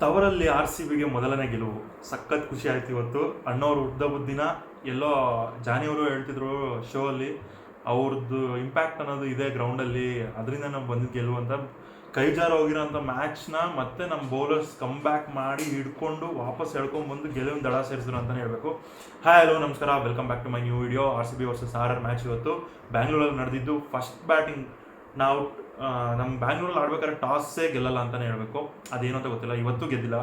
ತವರಲ್ಲಿ R C ಬಿಗೆ ಮೊದಲನೇ ಗೆಲುವು. ಸಖತ್ ಖುಷಿ ಆಯ್ತು ಇವತ್ತು. ಅಣ್ಣವ್ರು ಉದ್ದ ಬುದ್ದಿನ ಎಲ್ಲೋ ಜಾನಿಯವರು ಹೇಳ್ತಿದ್ರು ಶೋ ಅಲ್ಲಿ ಅವ್ರದ್ದು ಇಂಪ್ಯಾಕ್ಟ್ ಅನ್ನೋದು ಇದೆ ಗ್ರೌಂಡಲ್ಲಿ ಅದರಿಂದ ನಾವು ಬಂದಿದ್ದು ಗೆಲುವು ಅಂತ. ಕೈಜಾರು ಹೋಗಿರೋಂಥ ಮ್ಯಾಚ್ನ ಮತ್ತೆ ನಮ್ಮ ಬೌಲರ್ಸ್ ಕಮ್ ಬ್ಯಾಕ್ ಮಾಡಿ ಹಿಡ್ಕೊಂಡು ವಾಪಸ್ ಎಳ್ಕೊಂಡು ಬಂದು ಗೆಲುವಿನ ದಡ ಸೇರಿಸಿದ್ರು ಅಂತಲೇ ಹೇಳಬೇಕು. ಹಾಯ್ ಹಲೋ ನಮಸ್ಕಾರ. Welcome back to my new video R C B versus R R match ಇವತ್ತು. ಬ್ಯಾಂಗ್ಳೂರಲ್ಲಿ ನಡೆದಿದ್ದು ಫಸ್ಟ್ ಬ್ಯಾಟಿಂಗ್ ನಾವು ನಮ್ಮ ಬ್ಯಾಂಗ್ಳೂರಲ್ಲಿ ಆಡ್ಬೇಕಾದ್ರೆ ಟಾಸೇ ಗೆಲ್ಲಲ್ಲ ಅಂತಲೇ ಹೇಳಬೇಕು. ಅದೇನು ಅಂತ ಗೊತ್ತಿಲ್ಲ. ಇವತ್ತು ಗೆದ್ದಿಲ್ಲ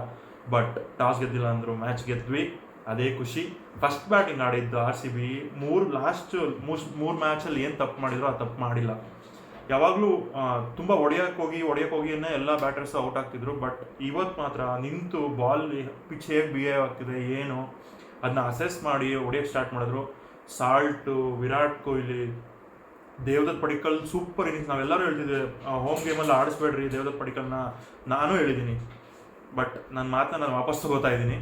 ಬಟ್ ಟಾಸ್ ಗೆದ್ದಿಲ್ಲ ಅಂದರು ಮ್ಯಾಚ್ ಗೆದ್ವಿ ಅದೇ ಖುಷಿ. ಫಸ್ಟ್ ಬ್ಯಾಟಿಂಗ್ ಆಡಿದ್ದು ಆರ್ ಸಿ ಬಿ ಮೂರು ಲಾಸ್ಟ್ ಮೂರು ಮ್ಯಾಚಲ್ಲಿ ಏನು ತಪ್ಪು ಮಾಡಿದ್ರು ಆ ತಪ್ಪು ಮಾಡಿಲ್ಲ. ಯಾವಾಗಲೂ ತುಂಬ ಹೊಡೆಯಕ್ಕೆ ಹೋಗಿ ಹೊಡೆಯಕ್ಕೆ ಹೋಗಿನೇ ಎಲ್ಲ ಬ್ಯಾಟರ್ಸ್ ಔಟ್ ಆಗ್ತಿದ್ರು ಬಟ್ ಇವತ್ತು ಮಾತ್ರ ನಿಂತು ಬಾಲ್ ಪಿಚ್ ಹೇಗೆ ಬಿಹೇವ್ ಆಗ್ತಿದೆ, ಏನು ಅದನ್ನ ಅಸೆಸ್ ಮಾಡಿ ಹೊಡೆಯಕ್ಕೆ ಸ್ಟಾರ್ಟ್ ಮಾಡಿದ್ರು. Salt Virat Kohli Devdutt Padikkal super innings ನಾವೆಲ್ಲರೂ ಹೇಳ್ತಿದ್ವಿ ಹೋಮ್ ಗೇಮಲ್ಲಿ ಆಡಿಸ್ಬೇಡ್ರಿ ದೇವದತ್ ಪಡಿಕಲ್ನ. ನಾನು ಹೇಳಿದ್ದೀನಿ. ಬಟ್ ನನ್ನ ಮಾತನ್ನ ನಾನು ವಾಪಸ್ ತಗೋತಾ ಇದ್ದೀನಿ.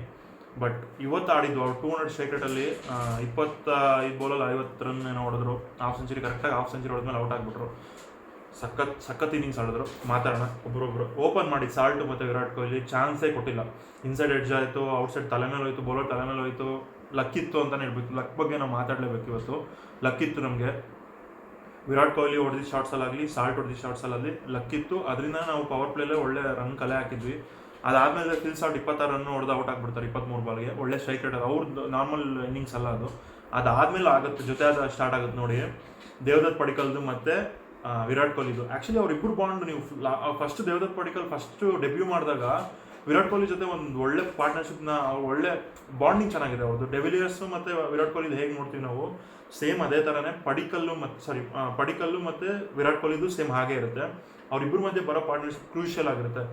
ಬಟ್ ಇವತ್ತು ಆಡಿದ್ದು ಅವ್ರು ಟೂ ಹಂಡ್ರೆಡ್ ಸ್ಟ್ರೈಕ್ ರೇಟಲ್ಲಿ ಇಪ್ಪತ್ತ ಐದು ಬಾಲಲ್ಲಿ ಐವತ್ತು ರನ್ ಏನೋ ಹೊಡೆದ್ರು. ಹಾಫ್ ಸೆಂಚುರಿ ಕರೆಕ್ಟಾಗಿ ಹಾಫ್ ಸೆಂಚುರಿ ಹೊಡೆದ್ಮೇಲೆ ಔಟ್ ಆಗಿಬಿಟ್ರು. ಸಖತ್ ಸಖತ್ ಇನ್ನಿಂಗ್ಸ್ ಆಡಿದ್ರು. ಮಾತಾಡೋಣ ಒಬ್ಬರೊಬ್ರು ಓಪನ್ ಮಾಡಿ ಸಾಲ್ಟ್ ಮತ್ತು ವಿರಾಟ್ ಕೊಹ್ಲಿ ಚಾನ್ಸೇ ಕೊಟ್ಟಿಲ್ಲ. ಇನ್ಸೈಡ್ ಎಡ್ಜ್ ಆಯಿತು ಔಟ್ಸೈಡ್ ತಲೆ ಮೇಲೆ ಹೋಯ್ತು ಬೌಲರ್ ತಲೆ ಮೇಲೆ ಹೋಯ್ತು ಲಕ್ಕಿತ್ತು ಅಂತಲೇ ಹೇಳ್ಬೇಕು. ಲಕ್ ಬಗ್ಗೆ ನಾವು ಮಾತಾಡಲೇಬೇಕು ಇವತ್ತು. ಲಕ್ಕಿತ್ತು ನಮಗೆ. ವಿರಾಟ್ ಕೊಹ್ಲಿ ಹೊಡೆದಿದ್ದ ಶಾರ್ಟ್ಸಲ್ಲಾಗಲಿ ಸಾಲ್ಟ್ ಹೊಡೆದಿದ್ದ ಶಾರ್ಟ್ಸಲ್ಲಿ ಲಕ್ಕಿತ್ತು. ಅದರಿಂದ ನಾವು ಪವರ್ ಪ್ಲೇಲೇ ಒಳ್ಳೆ ರನ್ ಕಲೆ ಹಾಕಿದ್ವಿ. ಅದಾದಮೇಲೆ ಫಿಲ್ ಸಾಟ್ ಇಪ್ಪತ್ತಾರು ರನ್ ಹೊಡೆದು ಔಟ್ ಆಗಿಬಿಡ್ತಾರೆ ಇಪ್ಪತ್ತ್ಮೂರು ಬಾಲ್ಗೆ ಒಳ್ಳೆ ಸ್ಟ್ರೈಕ್ ರೇಟ್ ಅವ್ರದ್ದು ನಾರ್ಮಲ್ ಇನ್ನಿಂಗ್ಸ್ ಅಲ್ಲ ಅದು. ಅದಾದಮೇಲೆ ಆಗುತ್ತೆ, ಜೊತೆ ಅದು ಸ್ಟಾರ್ಟ್ ಆಗುತ್ತೆ ನೋಡಿ. ದೇವದತ್ ಪಡಿಕಲ್ದು ಮತ್ತು ವಿರಾಟ್ ಕೊಹ್ಲಿದು. ಆ್ಯಕ್ಚುಲಿ ಅವ್ರಿಬ್ರು ಬಾಂಡ್ ನೀವು first Devdutt Padikkal first debut ಮಾಡಿದಾಗ ವಿರಾಟ್ ಕೊಹ್ಲಿ ಜೊತೆ ಒಂದು ಒಳ್ಳೆ ಪಾರ್ಟ್ನರ್ಶಿಪ್ನ ಒಳ್ಳೆ ಬಾಂಡಿಂಗ್ ಚೆನ್ನಾಗಿದೆ. ಅವ್ರದ್ದು ಡೆವಿಲಿಯರ್ಸು ಮತ್ತು ವಿರಾಟ್ ಕೊಹ್ಲಿ ಹೇಗೆ ನೋಡ್ತೀವಿ ನಾವು? ಸೇಮ್ ಅದೇ ಥರನೇ ಪಡಿಕಲ್ಲು ಮತ್ತು ಸಾರಿ ಪಡಿಕಲ್ಲು ಮತ್ತು ವಿರಾಟ್ ಕೊಹ್ಲಿದು ಸೇಮ್ ಹಾಗೆ ಇರುತ್ತೆ. ಅವರಿಬ್ಬರು ಮಧ್ಯೆ ಬರೋ ಪಾರ್ಟ್ನರ್ಶಿಪ್ ಕ್ರೂಷಿಯಲ್ ಆಗಿರುತ್ತೆ.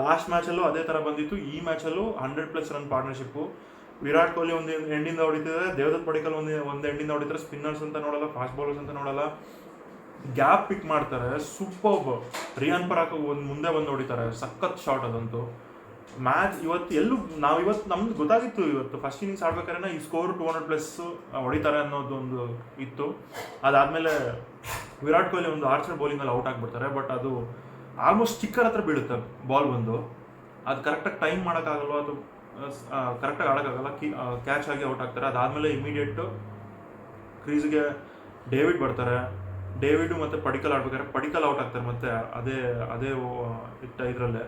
ಲಾಸ್ಟ್ ಮ್ಯಾಚಲ್ಲೂ ಅದೇ ಥರ ಬಂದಿತ್ತು. ಈ ಮ್ಯಾಚಲ್ಲೂ hundred plus run partnership Virat Kohli ಒಂದು ಎಂಡಿಂದ ಹೊಡಿತಿದ್ರೆ ದೇವದತ್ ಪಡಿಕಲ್ ಒಂದು ಒಂದು ಎಂಡಿಂದ ಹೊಡಿತಾರೆ. ಸ್ಪಿನ್ನರ್ಸ್ ಅಂತ ನೋಡಲ್ಲ ಫಾಸ್ಟ್ ಬೌಲರ್ಸ್ ಅಂತ ನೋಡಲ್ಲ. ಗ್ಯಾಪ್ ಪಿಕ್ ಮಾಡ್ತಾರೆ. ಸೂಪರ್ ರಿಯಾನ್ ಪರಾಕ್ ಒಂದು ಮುಂದೆ ಬಂದು ಹೊಡಿತಾರೆ. ಸಖತ್ ಶಾಟ್ ಅದಂತೂ. ಮ್ಯಾಚ್ ಇವತ್ತು ಎಲ್ಲೂ ನಾವು ಇವತ್ತು ನಮ್ಗೆ ಗೊತ್ತಾಗಿತ್ತು ಇವತ್ತು. ಫಸ್ಟ್ ಇನ್ನಿಂಗ್ಸ್ ಆಡ್ಬೇಕಾದ್ರೆ ಈ ಸ್ಕೋರ್ ಟೂ ಹಂಡ್ರೆಡ್ ಪ್ಲಸ್ ಹೊಡಿತಾರೆ ಅನ್ನೋದು ಒಂದು ಇತ್ತು. ಅದಾದಮೇಲೆ ವಿರಾಟ್ ಕೊಹ್ಲಿ ಒಂದು ಆರ್ಚರ್ ಬೌಲಿಂಗಲ್ಲಿ ಔಟ್ ಆಗಿಬಿಡ್ತಾರೆ. ಬಟ್ ಅದು ಆಲ್ಮೋಸ್ಟ್ ಸ್ಟಿಕ್ಕರ್ ಹತ್ರ ಬೀಳುತ್ತೆ ಬಾಲ್ ಬಂದು. ಅದು ಕರೆಕ್ಟಾಗಿ ಟೈಮ್ ಮಾಡೋಕ್ಕಾಗಲ್ಲ ಅದು ಕರೆಕ್ಟಾಗಿ ಆಡೋಕ್ಕಾಗಲ್ಲ. ಕಿ ಕ್ಯಾಚ್ ಆಗಿ ಔಟ್ ಆಗ್ತಾರೆ. ಅದಾದಮೇಲೆ ಇಮಿಡಿಯೇಟು ಕ್ರೀಸ್ಗೆ ಡೇವಿಡ್ ಬರ್ತಾರೆ. ಡೇವಿಡು ಮತ್ತು ಪಡಿಕಲ್ ಆಡ್ಬೇಕಾದ್ರೆ ಪಡಿಕಲ್ ಔಟ್ ಆಗ್ತಾರೆ ಮತ್ತೆ ಅದೇ ಅದೇ ಇದರಲ್ಲೇ.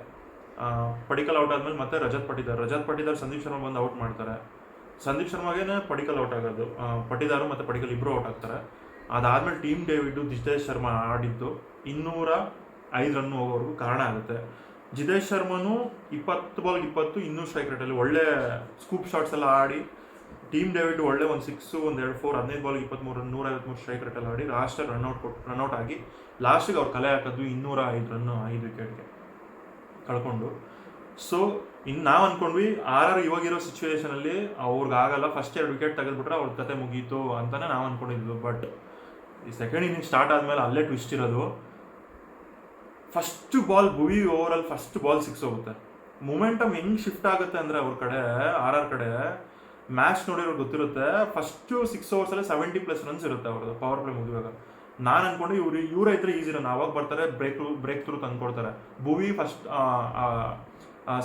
ಪಡಿಕಲ್ ಔಟ್ ಆದ್ಮೇಲೆ ಮತ್ತೆ ರಜತ್ ಪಟಿದಾರ್ ರಜತ್ ಪಟಿದಾರ್ ಸಂದೀಪ್ ಶರ್ಮಾ ಬಂದು ಔಟ್ ಮಾಡ್ತಾರೆ. ಸಂದೀಪ್ ಶರ್ಮಾಗೇನೆ ಪಡಿಕಲ್ ಔಟ್ ಆಗೋದು. ಪಟಿದಾರು ಮತ್ತು ಪಡಿಕಲ್ ಇಬ್ಬರು ಔಟ್ ಆಗ್ತಾರೆ. ಅದಾದ್ಮೇಲೆ ಟೀಮ್ ಡೇವಿಡ್ ಜಿತೇಶ್ ಶರ್ಮಾ ಆಡಿದ್ದು. ಇನ್ನೂರ ಐದು ರನ್ ಹೋಗೋವರೆಗೂ ಕಾರಣ ಆಗುತ್ತೆ. ಜಿತೇಶ್ ಶರ್ಮನು ಇಪ್ಪತ್ತು ಬಾಲ್ಗೆ ಇಪ್ಪತ್ತು, ಇನ್ನೂರು ಸ್ಟ್ರೈಕ್ ರೇಟಲ್ಲಿ ಒಳ್ಳೆ ಸ್ಕೂಪ್ ಶಾಟ್ಸ್ ಎಲ್ಲ ಆಡಿ ಟೀಮ್ ಡೇವಿಡ್ ಒಳ್ಳೆ ಒಂದು ಸಿಕ್ಸು ಒಂದು ಎರಡು ಫೋರ್ ಹದಿನೈದು ಬಾಲ್ಗೆ ಇಪ್ಪತ್ತ್ಮೂರು ರನ್ ನೂರ ಐವತ್ಮೂರು ಸ್ಟ್ರೈಕ್ ರೇಟಲ್ಲಿ ಆಡಿ ಲಾಸ್ಟಲ್ಲಿ ರನ್ಔಟ್ ಕೊಟ್ಟು ರನ್ಔಟ್ ಆಗಿ ಲಾಸ್ಟಿಗೆ ಅವ್ರು ಕಲೆ ಹಾಕೋದು ಇನ್ನೂರ ಐದು ರನ್ನು ಐದು ವಿಕೆಟ್ಗೆ ಕಳ್ಕೊಂಡು. ಸೊ ಇನ್ನು ನಾವು ಅಂದ್ಕೊಂಡ್ವಿ ಆರ್ ಆರ್ ಇವಾಗಿರೋ ಸಿಚುವೇಶನಲ್ಲಿ ಅವ್ರಿಗೆ ಆಗಲ್ಲ ಫಸ್ಟ್ ಎರಡು ವಿಕೆಟ್ ತೆಗೆದ್ಬಿಟ್ರೆ ಅವ್ರ ಕತೆ ಮುಗೀತು ಅಂತಾನೆ ನಾವು ಅನ್ಕೊಂಡಿದ್ವಿ. ಬಟ್ ಈ ಸೆಕೆಂಡ್ ಇನ್ನಿಂಗ್ ಸ್ಟಾರ್ಟ್ ಆದಮೇಲೆ ಅಲ್ಲೇ ಟ್ವಿಸ್ಟ್ ಇರೋದು. ಫಸ್ಟ್ ಬಾಲ್ ಭುವಿ ಓವರಲ್ಲಿ ಫಸ್ಟ್ ಬಾಲ್ ಸಿಕ್ಸ್ ಹೋಗುತ್ತೆ. ಮೊಮೆಂಟಮ್ ಹೆಂಗ್ ಶಿಫ್ಟ್ ಆಗುತ್ತೆ ಅಂದ್ರೆ ಅವ್ರ ಕಡೆ, ಆರ್ ಆರ್ ಕಡೆ ಮ್ಯಾಚ್ ನೋಡಿರೋ ಗೊತ್ತಿರುತ್ತೆ. ಫಸ್ಟ್ ಸಿಕ್ಸ್ ಓವರ್ಸಲ್ಲಿ ಸೆವೆಂಟಿ ಪ್ಲಸ್ ರನ್ಸ್ ಇರುತ್ತೆ ಅವ್ರದ್ದು ಪವರ್ ಪ್ಲೇ ಮುಗಿವಾಗ ನಾನು ಅನ್ಕೊಂಡು ಇವ್ರು, ಇವ್ರ ಇದ್ರೆ ಈಸಿ ರನ್ ಅವಾಗ ಬರ್ತಾರೆ ಬ್ರೇಕ್ ಬ್ರೇಕ್ ಥ್ರೂ ತಂದ್ಕೊಡ್ತಾರೆ ಭುವಿ ಫಸ್ಟ್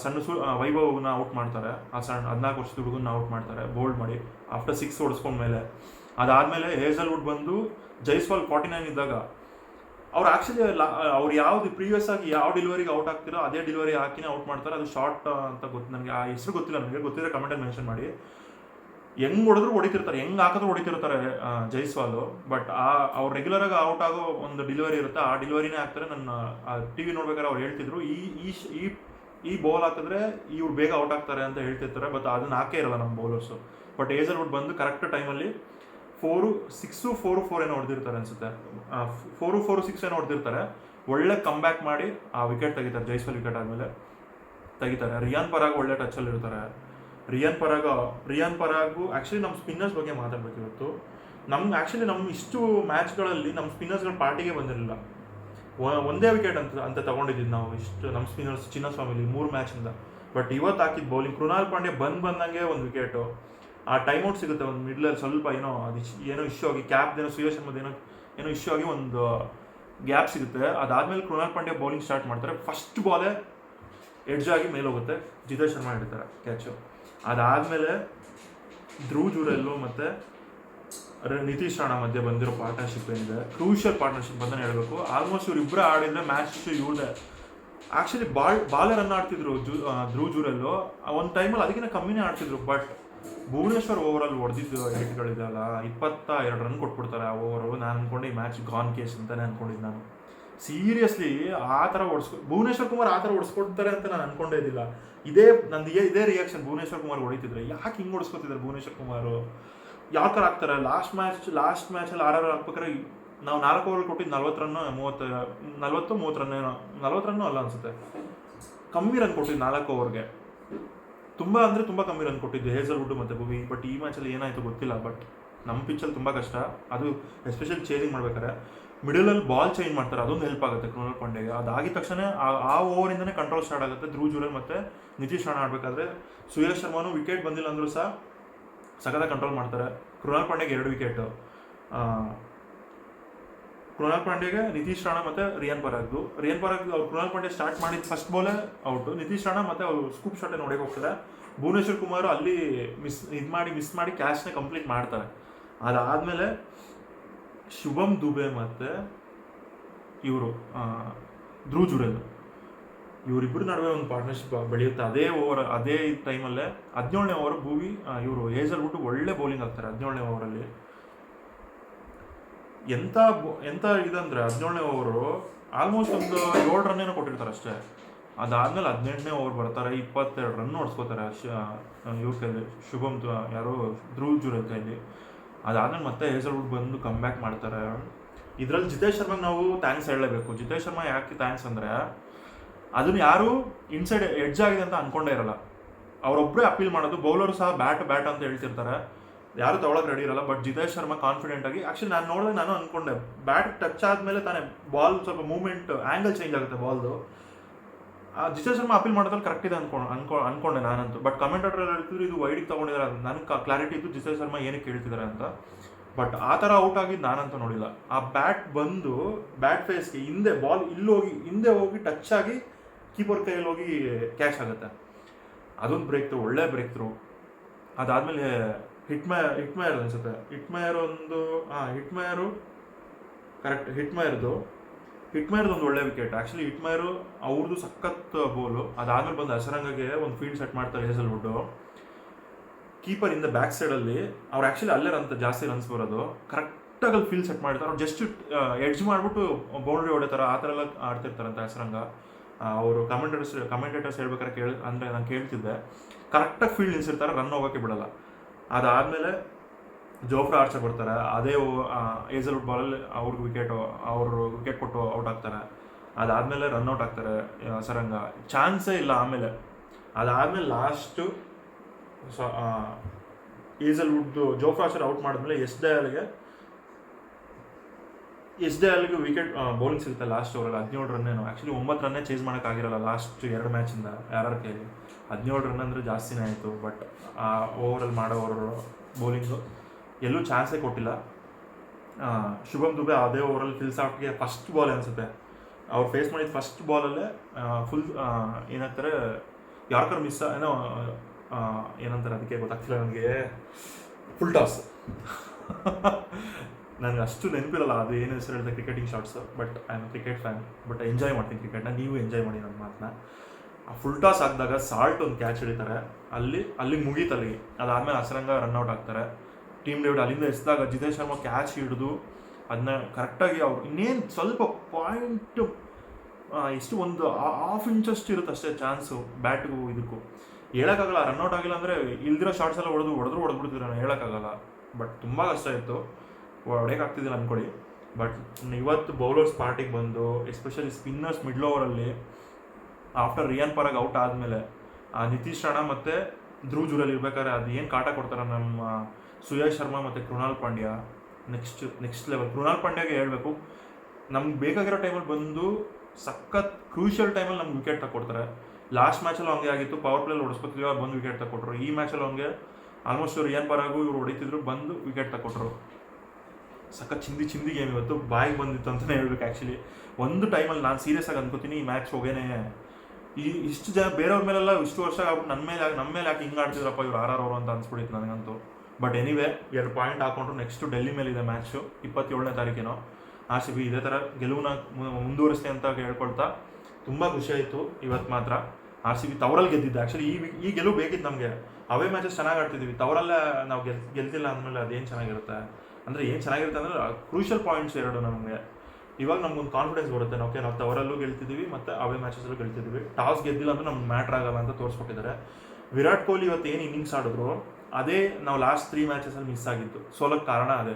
ಸಣ್ಣ ಸು ವೈಭವ್ನ ಔಟ್ ಮಾಡ್ತಾರೆ. ಆ ಸಣ್ಣ ಹದಿನಾಲ್ಕು ವರ್ಷದ ಹುಡುಗನ ಔಟ್ ಮಾಡ್ತಾರೆ ಬೋಲ್ಡ್ ಮಾಡಿ. ಆಫ್ಟರ್ ಸಿಕ್ಸ್ ಹೊಡಿಸ್ಕೊಂಡ್ಮೇಲೆ ಅದಾದಮೇಲೆ ಹೇಸಲ್ವುಡ್ ಬಂದು ಜೈಸ್ವಾಲ್ ಫಾರ್ಟಿ ನೈನ್ ಇದ್ದಾಗ, ಅವ್ರು ಆಕ್ಚುಲಿ ಅವ್ರು ಯಾವ್ದು ಪ್ರೀವಿಯಸ್ ಆಗಿ ಯಾವ ಡೆಲಿವರಿಗೆ ಔಟ್ ಆಗ್ತಿರೋ ಅದೇ ಡೆಲಿವರಿ ಹಾಕಿನೇ ಔಟ್ ಮಾಡ್ತಾರೆ. ಅದು ಶಾರ್ಟ್ ಅಂತ ಗೊತ್ತು ನನಗೆ ಆ ಹೆಸರು ಗೊತ್ತಿಲ್ಲ, ನನಗೆ ಗೊತ್ತಿದ್ರೆ ಕಮೆಂಟಲ್ಲಿ ಮೆನ್ಷನ್ ಮಾಡಿ. ಹೆಂಗ್ ಹೊಡೆದ್ರು ಹೊಡಿತಿರ್ತಾರೆ, ಹೆಂಗ್ ಹಾಕಿದ್ರು ಹೊಡಿತಿರ್ತಾರೆ ಜೈಸ್ವಾಲು ಬಟ್ ಆ, ಅವ್ರು ರೆಗ್ಯುಲರ್ ಆಗಿ ಔಟ್ ಆಗೋ ಒಂದು ಡೆಲಿವರಿ ಇರುತ್ತೆ, ಆ ಡೆಲಿವರಿನೇ ಹಾಕ್ತಾರೆ. ನನ್ನ ಟಿ ವಿ ನೋಡ್ಬೇಕಾದ್ರೆ ಅವ್ರು ಹೇಳ್ತಿದ್ರು, ಈ ಈ ಈ ಬೌಲ್ ಹಾಕಿದ್ರೆ ಇವ್ರು ಬೇಗ ಔಟ್ ಆಗ್ತಾರೆ ಅಂತ ಹೇಳ್ತಿರ್ತಾರೆ. ಬಟ್ ಅದನ್ನ ಹಾಕೇ ಇರಲ್ಲ ನಮ್ಮ ಬೌಲರ್ಸು ಬಟ್ ಏಜಲ್ವುಡ್ ಬಂದು ಕರೆಕ್ಟ್ ಟೈಮಲ್ಲಿ ಫೋರು ಸಿಕ್ಸು ಫೋರು ಫೋರ್ ಏನೋ ಹೊಡೆದಿರ್ತಾರೆ ಅನ್ಸುತ್ತೆ. ಫೋರು ಫೋರು ಸಿಕ್ಸ್ ಏನೋ ಹೊಡೆದಿರ್ತಾರೆ. ಒಳ್ಳೆ ಕಮ್ ಬ್ಯಾಕ್ ಮಾಡಿ ಆ ವಿಕೆಟ್ ತೆಗಿತಾರೆ, ಜೈಸ್ವಾಲ್ ವಿಕೆಟ್ ಆದಮೇಲೆ ತೆಗಿತಾರೆ. ರಿಯಾನ್ ಪರಾಗ ಒಳ್ಳೆ ಟಚಲ್ಲಿ ಇರ್ತಾರೆ ರಿಯಾನ್ ಪರಾಗ ರಿಯಾನ್ ಪರಾಗು ಆ್ಯಕ್ಚುಲಿ ನಮ್ಮ ಸ್ಪಿನ್ನರ್ಸ್ ಬಗ್ಗೆ ಮಾತಾಡ್ಬೇಕು ಇವತ್ತು ನಮ್ಮ ಆ್ಯಕ್ಚುಲಿ ನಮ್ಮ ಇಷ್ಟು ಮ್ಯಾಚ್ಗಳಲ್ಲಿ ನಮ್ಮ ಸ್ಪಿನ್ನರ್ಸ್ಗಳು ಪಾರ್ಟಿಗೆ ಬಂದಿರಲಿಲ್ಲ. ಒಂದೇ ವಿಕೆಟ್ ಅಂತ ಅಂತ ತೊಗೊಂಡಿದ್ದೀವಿ ನಾವು ಇಷ್ಟು ನಮ್ಮ ಸ್ಪಿನ್ನರ್ಸ್ ಚಿನ್ನಸ್ವಾಮಿಲಿ ಮೂರು ಮ್ಯಾಚಿಂದ ಬಟ್ ಇವತ್ತು ಹಾಕಿದ ಬೌಲಿಂಗ್ ಕೃಣಾಲ್ ಪಾಂಡೆ ಬಂದು ಬಂದಂಗೆ ಒಂದು ವಿಕೆಟು ಆ ಟೈಮ್ ಔಟ್ ಸಿಗುತ್ತೆ ಒಂದು ಮಿಡ್ಲಲ್ಲಿ ಸ್ವಲ್ಪ ಏನೋ, ಅದು ಏನೋ ಇಶ್ಯೂ ಆಗಿ ಕ್ಯಾಪ್ ಏನೋ ಸುಯೇಶ್ ಅನ್ನೋದು ಏನೋ ಏನೋ ಇಶ್ಯೂ ಆಗಿ ಒಂದು ಗ್ಯಾಪ್ ಸಿಗುತ್ತೆ. ಅದಾದಮೇಲೆ ಕೃಣಾಲ್ ಪಾಂಡೆ ಬೌಲಿಂಗ್ ಸ್ಟಾರ್ಟ್ ಮಾಡ್ತಾರೆ. ಫಸ್ಟ್ ಬಾಲೇ ಎಡ್ಜ್ ಆಗಿ ಮೇಲೆ ಹೋಗುತ್ತೆ. ಜಿತೇಶ್ ಶರ್ಮಾ ಹಿಡಿತಾರೆ ಕ್ಯಾಚು ಅದಾದಮೇಲೆ ಧ್ರುವ್ ಜುರೆಲ್ಲು ಮತ್ತು ನಿತೀಶ್ ರಾಣಾ ಮಧ್ಯೆ ಬಂದಿರೋ ಪಾರ್ಟ್ನರ್ಶಿಪ್ ಏನಿದೆ ಕ್ರೂಷಿಯಲ್ ಪಾರ್ಟ್ನರ್ಶಿಪ್ ಅಂತಲೇ ಹೇಳಬೇಕು. ಆಲ್ಮೋಸ್ಟ್ ಇವ್ರಿಬ್ಬರು ಆಡಿದ್ರೆ ಮ್ಯಾಚ್ ಇವ್ರದೇ ಆ್ಯಕ್ಚುಲಿ ಬಾಲ್ ಬಾಲರ್ ರನ್ ಆಡ್ತಿದ್ರು ಜೂ ಧ್ರುವ ಜುರೆಲ್ಲು ಒಂದು ಟೈಮಲ್ಲಿ ಅದಕ್ಕಿಂತ ಕಮ್ಮಿನೇ ಆಡ್ತಿದ್ರು ಬಟ್ ಭುವನೇಶ್ವರ್ ಓವರಲ್ಲಿ ಹೊಡೆದಿದ್ದು ಏಟ್ಗಳಿದೆಯಲ್ಲ ಇಪ್ಪತ್ತ ಎರಡು ರನ್ ಕೊಟ್ಬಿಡ್ತಾರೆ ಆ ಓವರು ನಾನು ಅನ್ಕೊಂಡೆ ಈ ಮ್ಯಾಚ್ ಗಾನ್ ಕೇಸ್ ಅಂತಾನೆ ಅನ್ಕೊಂಡಿದ್ದೆ ನಾನು. ಸೀರಿಯಸ್ಲಿ ಆ ಥರ ಓಡಿಸ್ಕೊ ಭುವನೇಶ್ವರ್ ಕುಮಾರ್ ಆ ಥರ ಓಡಿಸ್ಕೊಡ್ತಾರೆ ಅಂತ ನಾನು ಅನ್ಕೊಂಡೇ ಇದ್ದಿಲ್ಲ. ಇದೇ ನಂದು ಇದೇ- ರಿಯಾಕ್ಷನ್ ಭುವನೇಶ್ವರ್ ಕುಮಾರ್ ಹೊಡಿತಿದ್ರೆ. ಯಾಕೆ ಹಿಂಗೆ ಓಡಿಸ್ಕೊತಿದ್ದಾರೆ ಭುವನೇಶ್ವರ್ ಕುಮಾರ್? ಯಾವ ಥರ ಆಗ್ತಾರೆ? ಲಾಸ್ಟ್ ಮ್ಯಾಚ್ ಲಾಸ್ಟ್ ಮ್ಯಾಚಲ್ಲಿ ಆರ್ ಆರ್ ಹಾಕ್ಬೇಕಾದ್ರೆ ನಾವು ನಾಲ್ಕು ಓವರ್ ಕೊಟ್ಟಿದ್ದು ನಲ್ವತ್ತು ರನ್ನು, ಮೂವತ್ತು ನಲ್ವತ್ತು, ಮೂವತ್ತು ರನ್ ಏನೋ ನಲ್ವತ್ತು ರನ್ನು ಅಲ್ಲ ಅನ್ಸುತ್ತೆ. ಕಮ್ಮಿ ರನ್ ಕೊಟ್ಟಿದ್ದು ನಾಲ್ಕು ಓವರ್ಗೆ ತುಂಬ ಅಂದರೆ ತುಂಬ ಕಮ್ಮಿ ರನ್ ಕೊಟ್ಟಿದ್ದು ಹೇಸಲ್ವುಡ್ ಮತ್ತು ಭುವಿ. ಬಟ್ ಈ ಮ್ಯಾಚಲ್ಲಿ ಏನಾಯಿತು ಗೊತ್ತಿಲ್ಲ. ಬಟ್ ನಮ್ಮ ಪಿಚ್ಚಲ್ಲಿ ತುಂಬ ಕಷ್ಟ. ಅದು ಎಸ್ಪೆಷಲಿ ಚೇಂಜಿಂಗ್ ಮಾಡ್ಬೇಕಾದ್ರೆ ಮಿಡಲಲ್ಲಿ ಬಾಲ್ ಚೇಂಜ್ ಮಾಡ್ತಾರೆ, ಅದೊಂದು ಹೆಲ್ಪ್ ಆಗುತ್ತೆ ಕ್ರೋನಲ್ ಪಾಂಡೆಗೆ ಅದಾಗಿದ ತಕ್ಷಣ ಆ- ಓವರಿಂದನೇ ಕಂಟ್ರೋಲ್ ಸ್ಟಾರ್ಟ್ ಆಗುತ್ತೆ ಧ್ರುವ್ ಜುರೆಲ್ ಮತ್ತು ನಿತೀಶ್ ರಾಣಾ ಆಡಬೇಕಾದ್ರೆ. ಸುಯೇಶ್ ಶರ್ಮಾನು ವಿಕೆಟ್ ಬಂದಿಲ್ಲ ಅಂದರೂ ಸಹ ಸಖತ್ತಾಗಿ ಕಂಟ್ರೋಲ್ ಮಾಡ್ತಾರೆ. ಕೃಣಾಲ್ ಪಾಂಡೆಗೆ ಎರಡು ವಿಕೆಟು ಕೃಣಾಲ್ ಪಾಂಡೆಗೆ ನಿತೀಶ್ ರಾಣಾ ಮತ್ತು ರಿಯನ್ ಪರಾಗ್ದು ರಿಯನ್ ಪರಾಗ್ ಅವ್ರು ಕೃಣಾಲ್ ಪಾಂಡೆ ಸ್ಟಾರ್ಟ್ ಮಾಡಿದ ಫಸ್ಟ್ ಬಾಲೇ ಔಟು ನಿತೀಶ್ ರಾಣಾ ಮತ್ತು ಅವರು ಸ್ಕೂಪ್ ಶಾಟೇ ನೋಡೋಕೆ ಹೋಗ್ತಾರೆ. ಭುವನೇಶ್ವರ್ ಕುಮಾರ್ ಅಲ್ಲಿ ಮಿಸ್ ಇದು ಮಾಡಿ ಮಿಸ್ ಮಾಡಿ ಕ್ಯಾಶ್ನ ಕಂಪ್ಲೀಟ್ ಮಾಡ್ತಾರೆ. ಅದಾದಮೇಲೆ ಶುಭಮ್ ದುಬೆ ಮತ್ತು ಇವರು ಧ್ರುವ್ ಜುಡೇಲ್ ಇವರಿಬ್ಬರ ನಡುವೆ ಒಂದು ಪಾರ್ಟ್ನರ್ಶಿಪ್ ಬೆಳೆಯುತ್ತೆ. ಅದೇ ಓವರ್ ಅದೇ ಟೈಮಲ್ಲೇ ಹದಿನೇಳನೇ ಓವರ್ ಭೂವಿ ಇವರು ಏಜಲ್ಬಿಟ್ಟು ಒಳ್ಳೆ ಬೌಲಿಂಗ್ ಆಗ್ತಾರೆ ಹದಿನೇಳನೇ ಓವರಲ್ಲಿ ಎಂಥ ಎಂಥ ಇದಂದ್ರೆ ಹದಿನೇಳನೇ ಓವರು ಆಲ್ಮೋಸ್ಟ್ ಒಂದು ಏಳು ರನ್ ಏನೋ ಕೊಟ್ಟಿರ್ತಾರೆ ಅಷ್ಟೇ. ಅದಾದ್ಮೇಲೆ ಹದಿನೆಂಟನೇ ಓವರ್ ಬರ್ತಾರೆ, ಇಪ್ಪತ್ತೆರಡು ರನ್ ಹೊಡ್ಸ್ಕೋತಾರೆ ಕೈಲಿ ಶುಭಮ್ ಯಾರು ಧ್ರುವ್ ಜುರಲ್ ಕೈಲಿ. ಅದಾದ್ಮೇಲೆ ಮತ್ತೆ ಹೇಸಲ್ವುಡ್ ಬಂದು ಕಮ್ ಬ್ಯಾಕ್ ಮಾಡ್ತಾರೆ. ಇದರಲ್ಲಿ ಜಿತೇಶ್ ಶರ್ಮಾಗೆ ನಾವು ಥ್ಯಾಂಕ್ಸ್ ಹೇಳಲೇಬೇಕು. ಜಿತೇಶ್ ಶರ್ಮಾ ಯಾಕೆ ಥ್ಯಾಂಕ್ಸ್ ಅಂದರೆ, ಅದನ್ನು ಯಾರು ಇನ್ಸೈಡ್ ಎಡ್ಜ್ ಆಗಿದೆ ಅಂತ ಅನ್ಕೊಂಡೇ ಇರಲ್ಲ. ಅವರೊಬ್ಬರೇ ಅಪೀಲ್ ಮಾಡೋದು ಬೌಲರ್ ಸಹ ಬ್ಯಾಟ್ ಬ್ಯಾಟ್ ಅಂತ ಹೇಳ್ತಿರ್ತಾರೆ. ಯಾರು ತಗೊಳಕ್ ರೆಡಿ ಇರಲ್ಲ ಬಟ್ ಜಿತೇಶ್ ಶರ್ಮಾ ಕಾನ್ಫಿಡೆಂಟ್ ಆಗಿ ಆಕ್ಚುಲಿ ನಾನು ನೋಡಿದಾಗ ನಾನು ಅನ್ಕೊಂಡೆ ಬ್ಯಾಟ್ ಟಚ್ ಆದ್ಮೇಲೆ ತಾನೇ ಬಾಲ್ ಸ್ವಲ್ಪ ಮೂವ್ಮೆಂಟ್ ಆ್ಯಂಗಲ್ ಚೇಂಜ್ ಆಗುತ್ತೆ ಬಾಲ್ದು ಜಿತೇಶ್ ಶರ್ಮಾ ಅಪೀಲ್ ಮಾಡೋದ್ರಲ್ಲಿ ಕರೆಕ್ಟ್ ಇದೆ ಅನ್ಕೊಂಡು ಅನ್ಕೊ, ಅನ್ಕೊಂಡೆ ನಾನಂತೂ. ಬಟ್ ಕಮೆಂಟ್ ಹೇಳ್ತಿದ್ರು, ಇದು ವೈಡಿಗೆ ತಗೊಂಡಿದ್ದಾರೆ ನನಗೆ ಕ್ಲಾರಿಟಿ ಇತ್ತು ಜಿತೇಶ್ ಶರ್ಮಾ ಏನಕ್ಕೆ ಹೇಳ್ತಿದ್ದಾರೆ ಅಂತ. ಬಟ್ ಆ ಥರ ಔಟ್ ಆಗಿದ್ದು ನಾನಂತೂ ನೋಡಿಲ್ಲ. ಆ ಬ್ಯಾಟ್ ಬಂದು ಬ್ಯಾಟ್ ಫೇಸ್ಗೆ ಹಿಂದೆ ಬಾಲ್ ಇಲ್ಲೋಗಿ, ಹಿಂದೆ ಹೋಗಿ ಟಚ್ ಆಗಿ ಕೀಪರ್ ಕೈಯಲ್ಲಿ ಹೋಗಿ ಕ್ಯಾಚ್ ಆಗುತ್ತೆ. ಅದೊಂದು ಬ್ರೇಕ್ ಥ್ರೂ ಒಳ್ಳೆ ಬ್ರೇಕ್ ಥ್ರೂ ಅದಾದಮೇಲೆ ಹಿಟ್ಮಯರ್ ಹಿಟ್ಮಯರ್ ಅನ್ಸುತ್ತೆ. ಹಿಟ್ಮಯರ್ ಒಂದು ಹಾಂ ಹಿಟ್ಮಯರು ಕರೆಕ್ಟ್ ಹಿಟ್ಮಯರ್ದು ಒಂದು ಒಳ್ಳೆ ವಿಕೆಟ್ ಆ್ಯಕ್ಚುಲಿ ಹಿಟ್ಮಯರು ಅವ್ರದ್ದು ಸಖತ್ ಬೋಲು ಅದಾದ್ಮೇಲೆ ಬಂದು ಹಸರಂಗಗೆ ಒಂದು ಫೀಲ್ಡ್ ಸೆಟ್ ಮಾಡ್ತಾರೆ ಹೆಸಲ್ಬಿಟ್ಟು ಕೀಪರ್ ಇಂದ ಬ್ಯಾಕ್ ಸೈಡಲ್ಲಿ ಅವ್ರು ಆ್ಯಕ್ಚುಲಿ ಅಲ್ಲೇ ಅಂತ ಜಾಸ್ತಿ ರನ್ಸ್ ಬರೋದು. ಕರೆಕ್ಟಾಗಿ ಅಲ್ಲಿ ಫೀಲ್ಡ್ ಸೆಟ್ ಮಾಡ್ತಾರೆ ಅವ್ರು ಜಸ್ಟ್ ಎಡ್ಜ್ ಮಾಡಿಬಿಟ್ಟು ಬೌಂಡ್ರಿ ಹೊಡಿತಾರೆ ಆ ಥರ ಎಲ್ಲ ಆಡ್ತಿರ್ತಾರಂತೆ ಹಸರಂಗ ಅವರು ಕಮೆಂಟೇಟರ್ಸ್ ಕಮೆಂಟೇಟರ್ಸ್ ಹೇಳ್ಬೇಕಾದ್ರೆ ಕೇಳಿ, ಅಂದರೆ ನಾನು ಕೇಳ್ತಿದ್ದೆ. ಕರೆಕ್ಟಾಗಿ ಫೀಲ್ಡ್ ನಿಲ್ಸಿರ್ತಾರೆ ರನ್ ಹೋಗೋಕ್ಕೆ ಬಿಡಲ್ಲ. ಅದಾದಮೇಲೆ ಜೋಫ್ರಾ ಆರ್ಚರ್ ಬರ್ತಾರೆ. ಅದೇ ಏಜಲ್ವುಡ್ ಬಾಲಲ್ಲಿ ಅವ್ರಿಗೆ ವಿಕೆಟು ಅವರು ವಿಕೆಟ್ ಕೊಟ್ಟು ಔಟ್ ಆಗ್ತಾರೆ. ಅದಾದಮೇಲೆ ರನ್ಔಟ್ ಆಗ್ತಾರೆ ಸರಂಗ. ಚಾನ್ಸೇ ಇಲ್ಲ ಆಮೇಲೆ. ಅದಾದಮೇಲೆ last so Hazlewood Jofra Archer out ಮಾಡಿದ್ಮೇಲೆ ಎಸ್ ದಯಾಲ್ಗೆ ಎಸ್ ದಯಾಲ್ಗೆ ವಿಕೆಟ್ ಬೌಲಿಂಗ್ ಸಿಗುತ್ತೆ ಲಾಸ್ಟ್ ಓವರಲ್ಲಿ ಹದಿನೇಳು ರನ್ ಏನೋ. ಆ್ಯಕ್ಚುಲಿ ಒಂಬತ್ತು ರನ್ನೇ ಚೇಂಜ್ ಮಾಡೋಕ್ಕಾಗಿರಲ್ಲ ಲಾಸ್ಟ್ ಎರಡು ಮ್ಯಾಚಿಂದ ಯಾರ್ಯಾರ ಕೈಲಿ ಹದಿನೇಳು ರನ್ ಅಂದರೆ ಜಾಸ್ತಿನೇ ಆಯಿತು ಬಟ್ ಆ ಓವರಲ್ಲಿ ಮಾಡೋವರು ಬೌಲಿಂಗು ಎಲ್ಲೂ ಚಾನ್ಸೇ ಕೊಟ್ಟಿಲ್ಲ. ಶುಭಮ್ ದುಬೆ ಅದೇ ಓವರಲ್ಲಿ ಫಿಲ್ಸ್ ಆಫ್ಗೆ ಫಸ್ಟ್ ಬಾಲ್ ಅನಿಸುತ್ತೆ. ಅವ್ರು ಫೇಸ್ ಮಾಡಿದ ಫಸ್ಟ್ ಬಾಲಲ್ಲೇ ಫುಲ್ ಏನಂತಾರೆ ಯಾರ್ಕರ್ ಮಿಸ್ ಏನೋ ಏನಂತಾರೆ ಅದಕ್ಕೆ ಗೊತ್ತಾಗ್ತಿಲ್ಲ ನನಗೆ. ಫುಲ್ ಟಾಸ್ ನನಗೆ ಅಷ್ಟು ನೆನಪಿರಲ್ಲ, ಅದು ಏನು ಹೆಸರು ಹೇಳಿದೆ cricketing shorts but I am cricket fan but enjoy ಮಾಡ್ತೀನಿ ಕ್ರಿಕೆಟ್ನ ನೀವು ಎಂಜಾಯ್ ಮಾಡಿ ನನ್ನ ಮಾತನ್ನ. ಆ ಫುಲ್ ಟಾಸ್ ಆಗಿದಾಗ ಸಾಲ್ಟ್ ಒಂದು ಕ್ಯಾಚ್ ಹಿಡಿತಾರೆ. ಅಲ್ಲಿ ಅಲ್ಲಿ ಮುಗೀತಲ್ಲಿ, ಅದಾದಮೇಲೆ ಹಸರಂಗ ರನ್ಔಟ್ ಆಗ್ತಾರೆ. ಟೀಮ್ ಡೇವಿಡ್ ಅಲ್ಲಿಂದ ಎಸ್ದಾಗ ಜಿತೇಶ್ ಶರ್ಮಾ ಕ್ಯಾಚ್ ಹಿಡಿದು ಅದನ್ನ ಕರೆಕ್ಟಾಗಿ ಅವ್ರು ಇನ್ನೇನು ಸ್ವಲ್ಪ ಪಾಯಿಂಟ್ ಎಷ್ಟು ಒಂದು ಹಾಫ್ ಇಂಚಷ್ಟು ಇರುತ್ತೆ ಅಷ್ಟೇ ಚಾನ್ಸು ಬ್ಯಾಟ್ಗೂ ಇದಕ್ಕೂ. ಹೇಳೋಕ್ಕಾಗಲ್ಲ ರನ್ಔಟ್ ಆಗಿಲ್ಲ ಅಂದರೆ ಇಲ್ದಿರೋ ಶಾರ್ಟ್ಸ್ ಎಲ್ಲ ಹೊಡೆದು ಹೊಡೆದ್ರು ಹೊಡೆದ್ಬಿಡ್ತಿದ್ರು, ನಾನು ಹೇಳೋಕ್ಕಾಗಲ್ಲ. ಬಟ್ ತುಂಬ ಕಷ್ಟ ಇತ್ತು. ಹೊಡೆಯೋಕ್ಕಾಗ್ತಿದ್ದಿಲ್ಲ ಅಂದ್ಕೊಳ್ಳಿ ಬಟ್ ಇವತ್ತು ಬೌಲರ್ಸ್ ಪಾರ್ಟಿಗೆ ಬಂದು ಎಸ್ಪೆಷಲಿ ಸ್ಪಿನ್ನರ್ಸ್ ಮಿಡ್ಲ್ ಓವರಲ್ಲಿ ಆಫ್ಟರ್ ರಿಯಾನ್ ಪರಾಗ್ ಔಟ್ ಆದಮೇಲೆ ನಿತೀಶ್ ರಾಣಾ ಮತ್ತು ಧ್ರುವ್ ಜೂರಲ್ಲಿ ಇರ್ಬೇಕಾದ್ರೆ ಅದು ಏನು ಕಾಟ ಕೊಡ್ತಾರೆ ನಮ್ಮ ಸುಯೇಶ್ ಶರ್ಮಾ ಮತ್ತು Krunal Pandya next next level Krunal ಪಾಂಡ್ಯಗೆ ಹೇಳಬೇಕು, ನಮ್ಗೆ ಬೇಕಾಗಿರೋ ಟೈಮಲ್ಲಿ ಬಂದು ಸಖತ್ ಕ್ರೂಷಿಯಲ್ ಟೈಮಲ್ಲಿ ನಮ್ಗೆ ವಿಕೆಟ್ ತಗೊಡ್ತಾರೆ ಲಾಸ್ಟ್ ಮ್ಯಾಚಲ್ಲಿ ಹಂಗೆ ಆಗಿತ್ತು ಪವರ್ ಪ್ಲೇಲಿ ಹೊಡಿಸ್ಕೊತಿದ್ವಿ ಅವ್ರು ಬಂದು ವಿಕೆಟ್ ತಗೊಟ್ರು ಈ ಮ್ಯಾಚಲ್ಲಿ ಹಂಗೆ ಆಲ್ಮೋಸ್ಟ್ ಏನು ಪರಾಗು ಇವ್ರು ಹೊಡಿತಿದ್ರು, ಬಂದು ವಿಕೆಟ್ ತಗೊಟ್ರು ಸಖತ್ ಚಿಂದಿ ಚಿಂದಿ ಗೇಮ್ ಇವತ್ತು, ಬಾಯಿಗೆ ಬಂದಿತ್ತು ಅಂತಲೇ ಹೇಳ್ಬೇಕು ಆ್ಯಕ್ಚುಲಿ ಒಂದು ಟೈಮಲ್ಲಿ ನಾನು ಸೀರಿಯಸ್ ಆಗಿ ಅನ್ಕೋತೀನಿ ಈ ಮ್ಯಾಚ್ ಹೋಗೇನೆ. ಈ ಇಷ್ಟು ಜನ ಬೇರೆಯವ್ರ ಮೇಲೆಲ್ಲ ಇಷ್ಟು ವರ್ಷ ನನ್ನ ಮೇಲೆ ನಮ್ಮ ಮೇಲೆ ಯಾಕೆ ಹಿಂಗೆ ಆಡ್ತಿದ್ರಪ್ಪ ಇವ್ರು ಆರ್ ಆರ್ ಅವರು ಅಂತ ಅನ್ಸ್ಬಿಟ್ಟಿತ್ತು ನನಗಂತೂ. ಬಟ್ ಎನಿವೇ ಎರಡು ಪಾಯಿಂಟ್ ಹಾಕೊಂಡ್ರು ನೆಕ್ಸ್ಟ್ ಡೆಲ್ಲಿ ಮೇಲೆ ಇದೆ ಮ್ಯಾಚು ಇಪ್ಪತ್ತೇಳನೇ ತಾರೀಕೇನೋ. ಆರ್ ಸಿ ಬಿ ಇದೇ ಥರ ಗೆಲುವನ್ನ ಮುಂದುವರಿಸ್ತೆ ಅಂತ ಹೇಳ್ಕೊಳ್ತಾ ತುಂಬ ಆಯಿತು ಇವತ್ತು ಮಾತ್ರ. ಆರ್ ಸಿ ಬಿ ತವರಲ್ಲಿ ಗೆದ್ದಿದ್ದೆ. ಆ್ಯಕ್ಚುಲಿ ಈ ಈ ಗೆಲುವು ಬೇಕಿತ್ತು ನಮಗೆ. ಅವೇ ಮ್ಯಾಚಸ್ ಚೆನ್ನಾಗಿ ಆಡ್ತಿದ್ವಿ. ತವರಲ್ಲೇ ನಾವು ಗೆಲ್, ಗೆಲ್ತಿಲ್ಲ ಅಂದಮೇಲೆ ಅದೇನು ಚೆನ್ನಾಗಿರುತ್ತೆ? ಅಂದರೆ ಏನು ಚೆನ್ನಾಗಿರುತ್ತೆ ಅಂದರೆ ಕ್ರೂಷಿಯಲ್ ಪಾಯಿಂಟ್ಸ್ ಎರಡು ನಮಗೆ. ಇವಾಗ ನಮ್ಗೊಂದು ಕಾನ್ಫಿಡೆನ್ಸ್ ಬರುತ್ತೆ. ಓಕೆ ನಾವು ತವರಲ್ಲೂ ಗೆಲ್ತಿದ್ದೀವಿ, ಮತ್ತು ಅವೇ ಮ್ಯಾಚಸಲ್ಲೂ ಗೆಲ್ತಿದ್ದೀವಿ. ಟಾಸ್ ಗೆದ್ದಿಲ್ಲ ಅಂದರೆ ನಮ್ಗೆ ಮ್ಯಾಟ್ರ್ ಆಗಲ್ಲ ಅಂತ ತೋರಿಸ್ಕೊಟ್ಟಿದ್ದಾರೆ. ವಿರಾಟ್ ಕೊಹ್ಲಿ ಇವತ್ತು ಏನು ಇನ್ನಿಂಗ್ಸ್ ಆಡಿದ್ರು? ಅದೇ ನಾವು ಲಾಸ್ಟ್ ತ್ರೀ ಮ್ಯಾಚಸಲ್ಲಿ ಮಿಸ್ ಆಗಿತ್ತು ಸೋಲಕ್ಕೆ ಕಾರಣ ಅದೇ.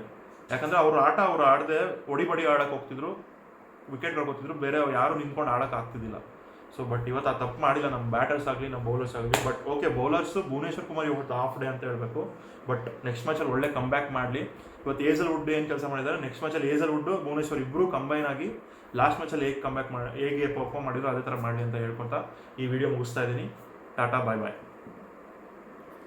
ಯಾಕಂದರೆ ಅವ್ರ ಆಟ ಅವ್ರು ಆಡದೆ ಒಡಿಬಡಿ ಆಡಕ್ಕೆ ಹೋಗ್ತಿದ್ರು ವಿಕೆಟ್ ಕಳ್ಕೊತಿದ್ರು ಬೇರೆ ಯಾರು ನಿಂತ್ಕೊಂಡು ಆಡಕ್ಕೆ ಆಗ್ತಿದ್ದಿಲ್ಲ. ಸೊ ಬಟ್ ಇವತ್ತು ಆ ತಪ್ಪು ಮಾಡಿಲ್ಲ. ನಮ್ಮ ಬ್ಯಾಟರ್ಸ್ ಆಗಲಿ ನಮ್ಮ ಬೌಲರ್ಸ್ ಆಗಲಿ. But okay bowlers Bhuvneshwar Kumar ಇವತ್ತು ಆಫ್ ಡೇ ಅಂತ ಹೇಳಬೇಕು. ಬಟ್ ನೆಕ್ಸ್ಟ್ ಮ್ಯಾಚಲ್ಲಿ ಒಳ್ಳೆ ಕಮ್ ಬ್ಯಾಕ್ ಮಾಡಲಿ. ಇವತ್ತು ಏಜಲ್ ವುಡ್ ಏನು ಕೆಲಸ ಮಾಡಿದ್ದಾರೆ ನೆಕ್ಸ್ಟ್ ಮ್ಯಾಚಲ್ಲಿ ಏಜಲ್ ವುಡ್ ಭುವನೇಶ್ವರ್ ಇಬ್ಬರು ಕಂಬೈನ್ ಆಗಿ ಲಾಸ್ಟ್ ಮ್ಯಾಚಲ್ಲಿ ಹೇಗೆ ಕಮ್ ಬ್ಯಾಕ್ ಮಾಡಿ ಹೇಗೆ ಪರ್ಫಾರ್ಮ್ ಮಾಡಿದ್ರು ಅದೇ ಥರ ಮಾಡಲಿ ಅಂತ ಹೇಳ್ಕೊತಾ ಈ ವಿಡಿಯೋ ಮುಗಿಸ್ತಾ ಇದ್ದೀನಿ. ಟಾಟಾ ಬಾಯ್ ಬಾಯ್